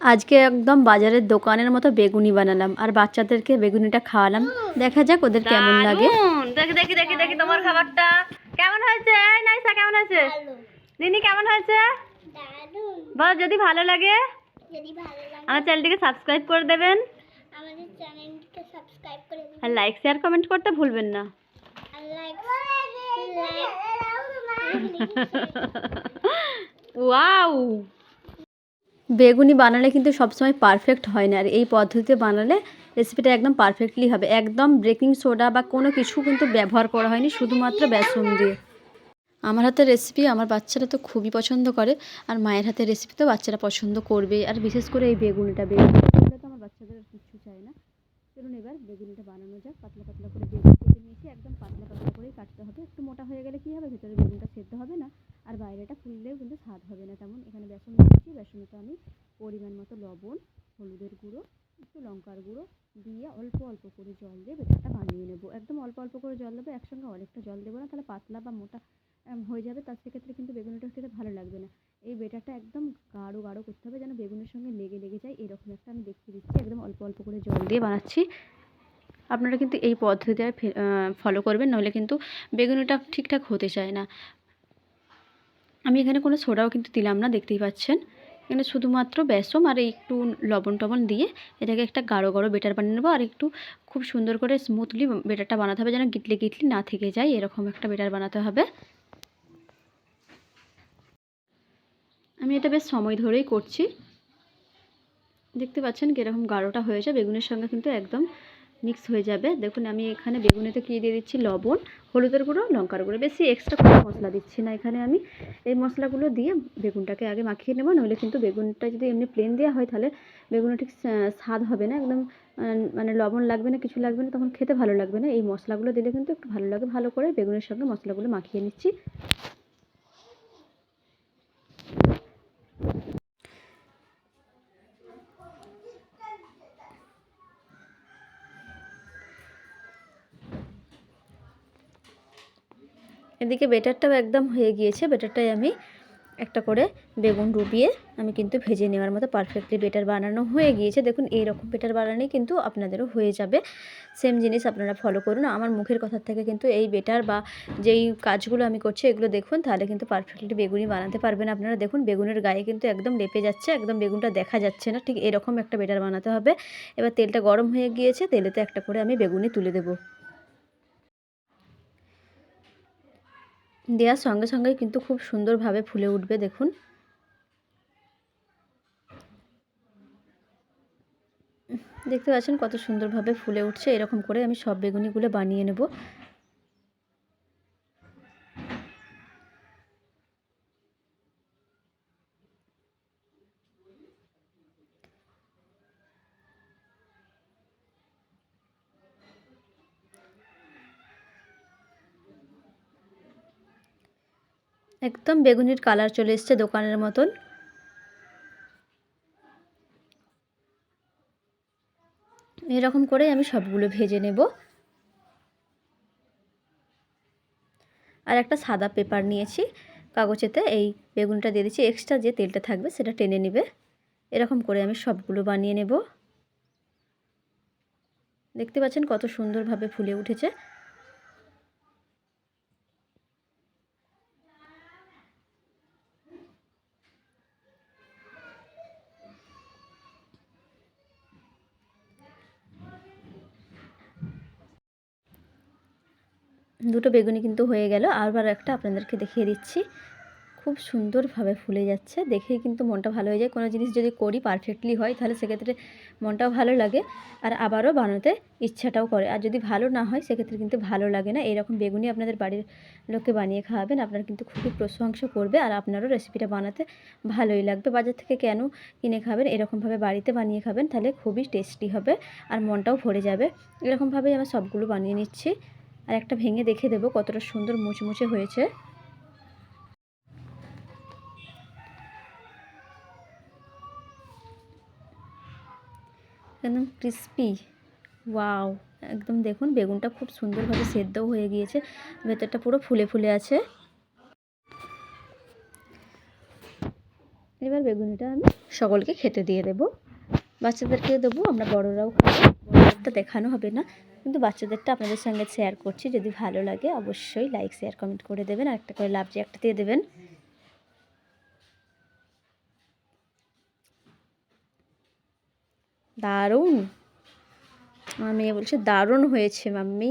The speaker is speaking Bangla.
আজকে একদম বাজারের দোকানের মতো বেগুনি বানালাম আর বাচ্চাদেরকে বেগুনিটা খাওয়ালাম। দেখা যাক ওদের কেমন লাগে। দারুণ। দেখি দেখি দেখি দেখি তোমার খাবারটা। কেমন হয়েছে? নাইসা কেমন হয়েছে? দিনি কেমন হয়েছে? দারুণ। বল যদি ভালো লাগে। যদি ভালো লাগে। আমার চ্যানেলটিকে সাবস্ক্রাইব করে দেবেন। আমাদের চ্যানেলটিকে সাবস্ক্রাইব করে দিন আর লাইক শেয়ার কমেন্ট করতে ভুলবেন না। আর লাইক ওয়াও বেগুনি বানালে কিন্তু সবসময় পারফেক্ট হয় না। আর এই পদ্ধতিতে বানালে রেসিপিটা একদম পারফেক্টলি হবে। একদম বেকিং সোডা বা কোনো কিছু কিন্তু ব্যবহার করা হয়নি, শুধুমাত্র বেসন দিয়ে। আমার হাতের রেসিপি আমার বাচ্চারা তো খুবই পছন্দ করে, আর মায়ের হাতের রেসিপি তো বাচ্চারা পছন্দ করবে আর বিশেষ করে এই বেগুনিটা বেগুনিটা তো আমার বাচ্চাদের কিচ্ছু চায় না। চলুন এবার বেগুনিটা বানানো যাক। পাতলা পাতলা করে বেগুন কেটে নিয়েছি। একদম পাতলা পাতলা করেই কাটতে হবে। একটু মোটা হয়ে গেলে কী হবে? ভেতরে বেগুনটা সেদ্ধ হবে না। আর বাইরেটা ফুললেও কিন্তু স্বাদ হবে না তেমন এখানে বেসন দিয়েছি বেসনটা আমি পরিমাণ মতো লবণ, হলুদের গুঁড়ো, একটু লঙ্কার গুঁড়ো দিয়ে অল্প অল্প করে জল দিয়ে বেটারটা বানিয়ে নেব। একদম অল্প অল্প করে জল দেবো, একসঙ্গে অনেকটা জল দেবো না, তাহলে পাতলা বা মোটা হয়ে যাবে। তার সেক্ষেত্রে কিন্তু বেগুনিটা খেতে ভালো লাগবে না। এই বেটারটা একদম গাঢ় গাঢ় করতে হবে যেন বেগুনের সঙ্গে লেগে লেগে যায়। এরকম একটা আমি দেখিয়ে দিচ্ছি। একদম অল্প অল্প করে জল দিয়ে বানাচ্ছি। আপনারা কিন্তু এই পদ্ধতিটা ফলো করবেন নাহলে কিন্তু বেগুনিটা ঠিকঠাক হতে চায় না। আমি এখানে কোনো সোডাও কিন্তু দিলাম না, দেখতেই পাচ্ছেন। এখানে শুধুমাত্র বেসম আর একটু লবণ টবণ দিয়ে এটাকে একটা গাঢ় গাঢ় বেটার বানিয়ে নেব। আর একটু খুব সুন্দর করে স্মুথলি বেটারটা বানাতে হবে যেন গিটলি গিটলি না থেকে যায়। এরকম একটা বেটার বানাতে হবে। আমি এটা বেশ সময় ধরেই করছি। দেখতে পাচ্ছেন কীরকম গাঢ়টা হয়েছে বেগুনের সঙ্গে কিন্তু একদম মিক্স হয়ে যাবে। দেখুন, আমি এখানে বেগুনেতে কী দিয়ে দিচ্ছি? লবণ, হলুদের গুঁড়ো, লঙ্কার গুঁড়ো। বেশি এক্সট্রা কোনো মশলা দিচ্ছি না এখানে আমি। এই মশলাগুলো দিয়ে বেগুনটাকে আগে মাখিয়ে নেব। নইলে কিন্তু বেগুনটা যদি এমনি প্লেন দেওয়া হয়, তাহলে বেগুনটা ঠিক স্বাদ হবে না। একদম মানে লবণ লাগবে না, কিছু লাগবে না, তখন খেতে ভালো লাগবে না। এই মশলাগুলো দিলে কিন্তু একটু ভালো লাগে। ভালো করে বেগুনের সঙ্গে মশলাগুলো মাখিয়ে নিচ্ছি। এদিকে বেটারটাও একদম হয়ে গিয়েছে। বেটারটাই আমি একটা করে বেগুন ডুবিয়ে আমি কিন্তু ভেজে নেওয়ার মতো পারফেক্টলি বেটার বানানো হয়ে গিয়েছে। দেখুন এই রকম বেটার বানানোই কিন্তু আপনাদেরও হয়ে যাবে। সেম জিনিস আপনারা ফলো করুন। আমার মুখের কথার থেকে কিন্তু এই বেটার বা যেই কাজগুলো আমি করছি, এগুলো দেখুন, তাহলে কিন্তু পারফেক্টলি বেগুনি বানাতে পারবেন আপনারা। দেখুন, বেগুনের গায়ে কিন্তু একদম লেপে যাচ্ছে, একদম বেগুনটা দেখা যাচ্ছে না। ঠিক এরকম একটা বেটার বানাতে হবে। এবার তেলটা গরম হয়ে গিয়েছে, তেলেতে একটা করে আমি বেগুনি তুলে দেবো। দেওয়ার সঙ্গে সঙ্গে কিন্তু খুব সুন্দরভাবে ফুলে উঠবে, দেখুন। দেখতে পাচ্ছেন কত সুন্দরভাবে ফুলে উঠছে, এরকম করে আমি সব বেগুনিগুলো বানিয়ে নেব। একদম বেগুনির কালার চলে এসছে দোকানের মতন। এরকম করে আমি সবগুলো ভেজে নেব। আর একটা সাদা পেপার নিয়েছি, কাগজেতে এই বেগুনটা দিয়ে দিচ্ছি। এক্সট্রা যে তেলটা থাকবে সেটা টেনে নেবে। এরকম করে আমি সবগুলো বানিয়ে নেব। দেখতে পাচ্ছেন কত সুন্দরভাবে ফুলে উঠেছে। দুটো বেগুনি কিন্তু হয়ে গেল। আবার একটা আপনাদেরকে দেখিয়ে দিচ্ছি। খুব সুন্দরভাবে ফুলে যাচ্ছে। দেখেই কিন্তু মনটা ভালো হয়ে যায়। কোনো জিনিস যদি করি পারফেক্টলি হয়, তাহলে সেক্ষেত্রে মনটাও ভালো লাগে আর আবারও বানাতে ইচ্ছাটাও করে। আর যদি ভালো না হয়, সেক্ষেত্রে কিন্তু ভালো লাগে না। এরকম বেগুনি আপনাদের বাড়ির লোককে বানিয়ে খাওয়াবেন, আপনারা কিন্তু খুবই প্রশংসা করবে আর আপনারও রেসিপিটা বানাতে ভালোই লাগবে। বাজার থেকে কেন কিনে খাবেন, এরকমভাবে বাড়িতে বানিয়ে খাবেন, তাহলে খুবই টেস্টি হবে আর মনটাও ভরে যাবে। এরকমভাবেই আমি সবগুলো বানিয়ে নিচ্ছি। আর একটা ভেঙে দেখে দেবো কতটা সুন্দর মুচমুচে হয়েছে। একদম ক্রিস্পি ওয়াও একদম দেখুন, বেগুনটা খুব সুন্দরভাবে সেদ্ধও হয়ে গিয়েছে, ভেতরটা পুরো ফুলে ফুলে আছে। এবার বেগুনিটা আমি সকলকে খেতে দিয়ে দেবো। বাচ্চাদেরকে দেবো, আমরা বড়রাও খাব। দেখানো হবে না। কিন্তু বাচ্চাদেরটা আপনাদের সঙ্গে শেয়ার করছি। যদি ভালো লাগে অবশ্যই লাইক শেয়ার কমেন্ট করে দেবেন। আর একটা করে লাভ যে একটা দিয়ে দেবেন। দারুণ। মেয়ে বলছে, দারুণ হয়েছে মাম্মি।